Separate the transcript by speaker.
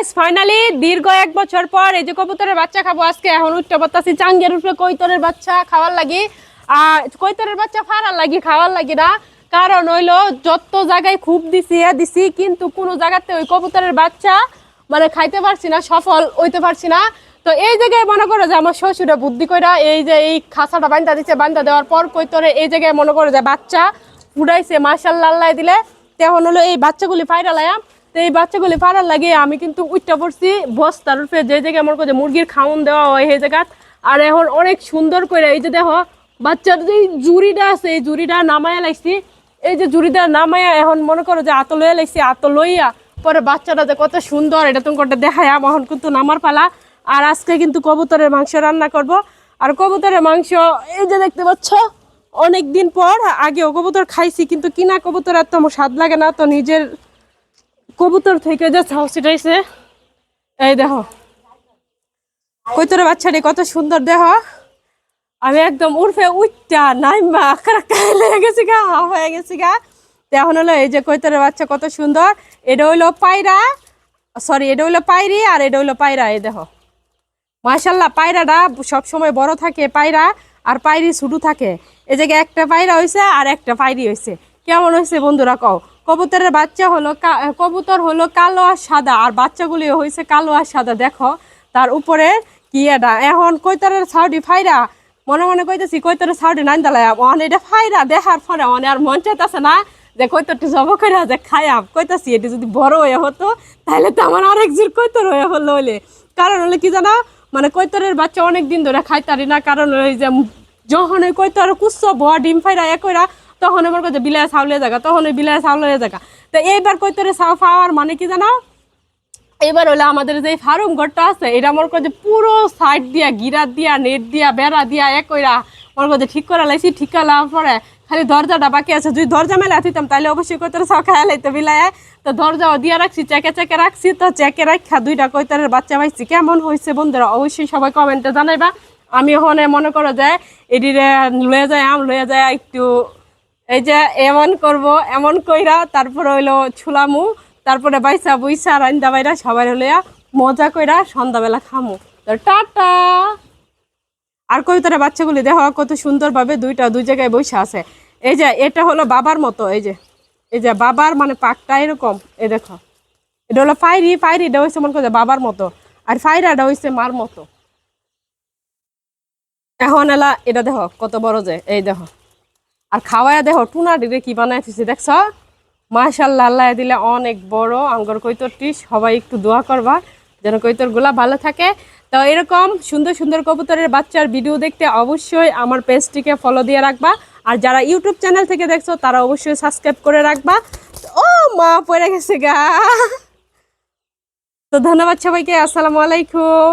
Speaker 1: Guys finally দীর্ঘ এক বছর পর এই যে কবুতরের বাচ্চা খাব আজকে। এখন উঠতে পারতাছি চাঙ্গের উপরে কৈতরের বাচ্চা খাওয়ার লাগি। আর কৈতরের বাচ্চা ফাড়ার লাগি, খাওয়ার লাগি না। কারণ হইল যত জায়গায় খুব দিছি, এ দিছি, কিন্তু কোনো জায়গাতে ওই কবুতরের বাচ্চা মানে খাইতে পারছি না, সফল হইতে পারছি না। তো এই জায়গায় মনে করো যে আমার শ্বশুরে বুদ্ধি কইরা এই যে এই খাসাটা বান্ধা দিচ্ছে বান্ধা দেওয়ার পর কৈতরে এই জায়গায় মনে করো যে বাচ্চা উড়াইছে মার্শাল্লাহ দিলে। তেমন হলো এই বাচ্চাগুলি ফাইরা লাইয়াম তো এই বাচ্চাগুলি ফাড়ার লাগে, আমি কিন্তু উঠটা পড়ছি বস্তার উপরে যে জায়গায় করো যে মুরগির খাওন দেওয়া হয় সেই জায়গাত। আর এখন অনেক সুন্দর করে এই যে দেখো, বাচ্চার যে জুড়িটা আছে, এই জুড়িটা নামায়া লাগছি। এই যে জুড়িটা নামায়া এখন মনে করো যে আতো লইয়া লাগছি আতো লইয়া পরে বাচ্চাটা যে কত সুন্দর, এটা তুমি কটা দেখায় এখন কিন্তু নামার পালা। আর আজকে কিন্তু কবুতরের মাংস রান্না করব। আর কবুতরের মাংস, এই যে দেখতে পাচ্ছ অনেক দিন পর আগে কবুতর খাইছি, কিন্তু কিনা কবুতর আর তো আমার স্বাদ লাগে না, তো নিজের কবুতর থেকে যে ছাউ ছিটাইছে, এই দেখো। কইতরে বাচ্চাটি, কত সুন্দর দেহ। আমি একদম উর্ফে উঠটা নাইমা লেগে গেছি গা, হা হয়ে গেছি গা। এখন হলো এই যে কৈতরের বাচ্চা কত সুন্দর। এটা হইল পায়রা সরি এটা হইল পায়রি আর এটা হইল পায়রা, এই দেখো। মাশাল্লাহ পায়রাটা সবসময় বড় থাকে পায়রা, আর পায়রি ছোটো থাকে। এই জায়গায় একটা পায়রা হয়েছে আর একটা পায়রি হয়েছে কেমন হয়েছে বন্ধুরা কও? কবুতরের বাচ্চা হলো কবুতর হলো কালো আর সাদা, আর বাচ্চাগুলি হয়েছে কালো আর সাদা। দেখো, তার উপরে কি এটা? এখন কৈতরের সাউডি ফাইরা, মনে মনে কইতেছি কৈতরের সাউডি নাইন দালাই অন, এটা ফাইরা, দেখার পরে অনে, আর মন চাইতেছে না যে কৈতরটি জব করে যে খায়াম কইতাছি, এটি যদি বড় হয়ে হতো, তাহলে তো আমার আরেক জোর কৈতর হয়ে হলো হলে কারণ হলো কি জানা মানে কৈতরের বাচ্চা অনেক দিন ধরে খাইতারি না, কারণ ওই যে যখন ওই কৈতর কুচ্ছ বয়া ডিম ফাইরা, এ তখন আমার কাছে বিলায় চাউলে জায়গা, তখন ওই বিলায় চাউলের জায়গা। তো এইবার কৈতরে চাউ পাওয়ার মানে কি জানো? এবার হলো আমাদের যে ফার্ম ঘরটা আছে, এটা মনে করছে পুরো সাইড দিয়া গিরা দিয়া নেট দিয়া, বেড়া দিয়া, এক কইরা মনে করছে ঠিক করা লাইছি ঠিক করা পরে খালি দরজাটা বাকি আছে। যদি দরজা মেলা দিতাম তাহলে অবশ্যই চাও খাইয়া লাইতো বিলায়। তো দরজাও দিয়া রাখছি, চেকে চেকে রাখছি, তো চেকে রাখা দুইটা কৈতরের বাচ্চা পাইছি। কেমন হয়েছে বন্ধুরা, অবশ্যই সবাই কমেন্টে জানাইবা। আমি ওখানে মনে করো যে এটিরে লয়ে যায় আম লয়ে যায় একটু এই যে এমন করব, এমন কইরা তারপরে হইল ছুলামু, তারপরে বাইসা বুইসা রান্দা বাইরা সবাই হলে মজা কইরা সন্ধ্যাবেলা খামু। তো টাটা! আর কবিতার বাচ্চাগুলি দেখো, কত সুন্দরভাবে দুইটা দুই জায়গায় বসে আছে। এই যে এটা হলো বাবার মতো, এই যে এই যে বাবার মানে পাকটা এরকম, এই দেখো। এটা হলো ফাইরি, ফাইরিটা হয়েছে মনে করছে বাবার মতো, আর ফাইরাটা হয়েছে মার মতো। এখন এলা, এটা দেখো, কত বড় যে, এই দেখো। আর খাওয়ায়া দেখো টুনা ডিরে কি বানাই থুছি দেখছ? মাশাল্লাহ আল্লাহ দিলে অনেক বড় আঙ্গর কৈতরটি সবাই একটু দোয়া করবা যেন কৈতরগুলা ভালো থাকে। তো এরকম সুন্দর সুন্দর কবুতরের বাচ্চার ভিডিও দেখতে অবশ্যই আমার পেজটিকে ফলো দিয়ে রাখবা। আর যারা ইউটিউব চ্যানেল থেকে দেখছ, তারা অবশ্যই সাবস্ক্রাইব করে রাখবা। ও মা, পড়ে গেছে গা। তো ধন্যবাদ সবাইকে, আসসালামু আলাইকুম।